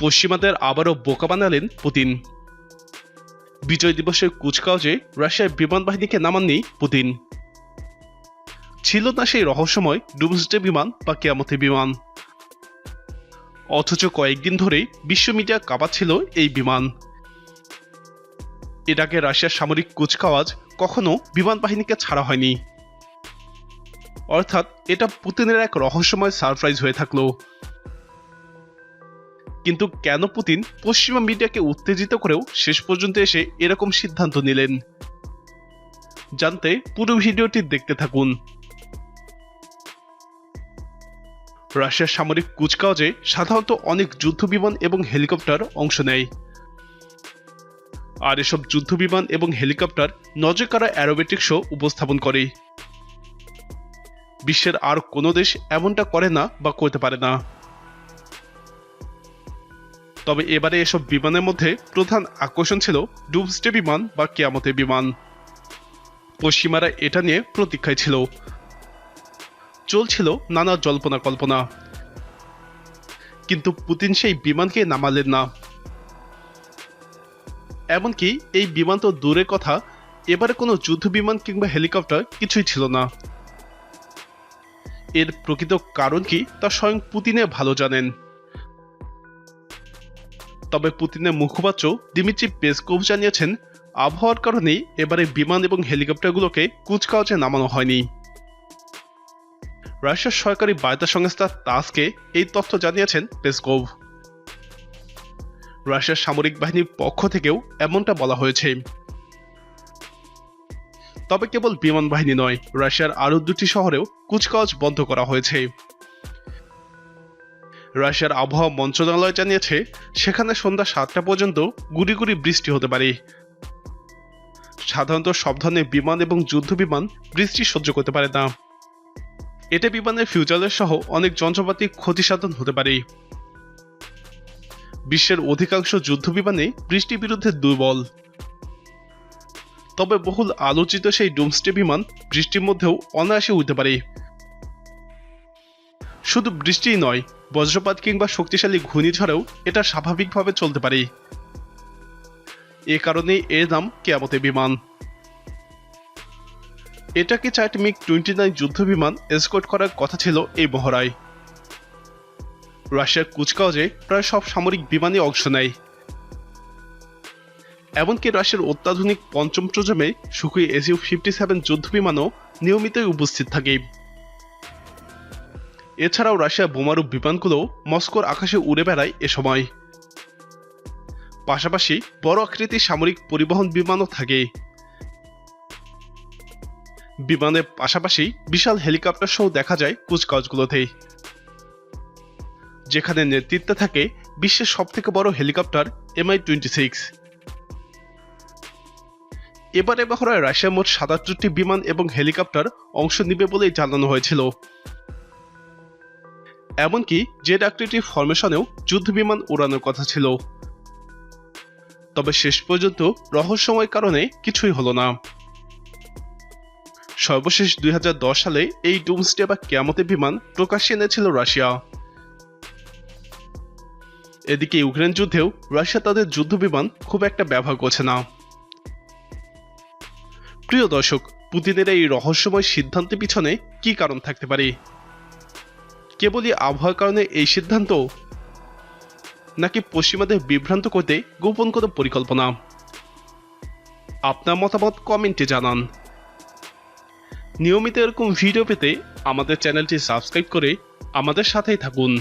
পশ্চিমাদের আবারও বোকা বানালেন পুতিন। বিজয় দিবসের কুচকাওয়াজে রাশিয়ার বিমান বাহিনীকে নামাননি পুতিন। ছিল না সেই রহস্যময় ডুমসডে বিমান বা কেয়ামতি বিমান। অথচ কয়েকদিন ধরেই বিশ্ব মিডিয়া কাঁপাচ্ছিল এই বিমান। এর আগে রাশিয়ার সামরিক কুচকাওয়াজ কখনো বিমান বাহিনীকে ছাড়া হয়নি। অর্থাৎ এটা পুতিনের এক রহস্যময় সারপ্রাইজ হয়ে থাকল। কিন্তু কেন পুতিন পশ্চিমা মিডিয়াকে উত্তেজিত করেও শেষ পর্যন্ত এসে এরকম সিদ্ধান্ত নিলেন। জানতে পুরো ভিডিওটি দেখতে থাকুন। রাশিয়ার সামরিক কুচকাওয়াজে সাধারণত অনেক যুদ্ধ বিমান এবং হেলিকপ্টার অংশ নেয়। আর এসব যুদ্ধ বিমান এবং হেলিকপ্টার নজর কারা অ্যারোবেটিক শো উপস্থাপন করে। বিশ্বের আর কোনো দেশ এমনটা করে না বা করতে পারে না। তবে এবারে এসব বিমানের মধ্যে প্রধান আকর্ষণ ছিল ডুমসডে বিমান বা কেয়ামতের বিমান। পশ্চিমারা এটা নিয়ে প্রতীক্ষায় ছিল। চলছিল নানা জল্পনা কল্পনা। কিন্তু পুতিন সেই বিমানকে নামালেন না। এমনকি এই বিমান তো দূরের কথা, এবারে কোনো যুদ্ধ বিমান কিংবা হেলিকপ্টার কিছুই ছিল না। এর প্রকৃত কারণ কি তা স্বয়ং পুতিনে ভালো জানেন। তবে পুতিনের মুখপাত্র দিমিত্রি পেসকোভ জানিয়েছেন, আবহাওয়ার কারণেই এবারে বিমান এবং হেলিকপ্টারগুলোকে কুচকাওয়াজে নামানো হয়নি। রাশিয়ার সরকারি বার্তা সংস্থা তাসকে এই তথ্য জানিয়েছেন পেসকোভ। রাশিয়ার সামরিক বাহিনীর পক্ষ থেকেও এমনটা বলা হয়েছে। তবে কেবল বিমান বাহিনী নয়, রাশিয়ার আরও দুটি শহরেও কুচকাওয়াজ বন্ধ করা হয়েছে। রাশিয়ার আবহাওয়া মন্ত্রণালয় জানিয়েছে, সেখানে সন্ধ্যা সাতটা পর্যন্ত গুড়ি গুড়ি বৃষ্টি হতে পারে। সাধারণত সব ধরনের বিমান এবং যুদ্ধ বিমান বৃষ্টি সহ্য করতে পারে না। এতে বিমানের ফিউচারের সহ অনেক যন্ত্রপাতি ক্ষতিসাধন হতে পারে। বিশ্বের অধিকাংশ যুদ্ধ বিমানে বৃষ্টির বিরুদ্ধে দুর্বল। তবে বহুল আলোচিত সেই ডুমস্টে বিমান বৃষ্টির মধ্যেও অনায়াসে উঠতে পারে। শুধু বৃষ্টিই নয় বজ্রপাত কিংবা শক্তিশালী ঘূর্ণিঝড়েও এটা স্বাভাবিকভাবে চলতে পারে। এ কারণেই এর নাম কেয়ামতে বিমান। এটাকে চারটি মিগ টোয়েন্টি নাইন যুদ্ধ বিমান এসকোর্ট করার কথা ছিল এই মহড়ায়। রাশিয়ার কুচকাওয়াজে প্রায় সব সামরিক বিমানে অংশ নেয়। এমনকি রাশিয়ার অত্যাধুনিক পঞ্চম প্রজন্মে সুখী এসইউ ফিফটি সেভেন যুদ্ধ বিমানও নিয়মিতই উপস্থিত থাকে। এছাড়াও রাশিয়া বোমারু বিমানগুলো মস্কোর আকাশে উড়ে বেড়ায় এ সময়। পাশাপাশি বড় আকৃতির সামরিক পরিবহন বিমানও থাকে। বিমানের পাশাপাশি বিশাল হেলিকপ্টার সহ দেখা যায় কুচকাওয়াজগুলোতে যেখানে নেতৃত্বে থাকে বিশ্বের সবথেকে বড় হেলিকপ্টার এমআই টোয়েন্টি সিক্স। এবারে মহড়ায় রাশিয়া মোট সাতাত্তরটি বিমান এবং হেলিকপ্টার অংশ নিবে বলেই জানানো হয়েছিল। এমনকি জেড আকৃতি ফরমেশনেও যুদ্ধ বিমান উড়ানোর কথা ছিল। তবে শেষ পর্যন্ত রহস্যময় কারণে কিছুই হলো না। সর্বশেষ দু হাজার দশ সালে এই ডুমসডে বা কেয়ামতে বিমান প্রকাশ্যে এনেছিল রাশিয়া। এদিকে ইউক্রেন যুদ্ধেও রাশিয়া তাদের যুদ্ধ বিমান খুব একটা ব্যবহার করছে না। প্রিয় দর্শক, পুতিনের এই রহস্যময় সিদ্ধান্তের পিছনে কি কারণ থাকতে পারে? কেবলই আবহাওয়ার কারণে এই সিদ্ধান্ত, নাকি পশ্চিমাদের বিভ্রান্ত করতে গোপন কোনো পরিকল্পনা? আপনার মতামত কমেন্টে জানান। নিয়মিত এরকম ভিডিও পেতে আমাদের চ্যানেলটি সাবস্ক্রাইব করে আমাদের সাথেই থাকুন।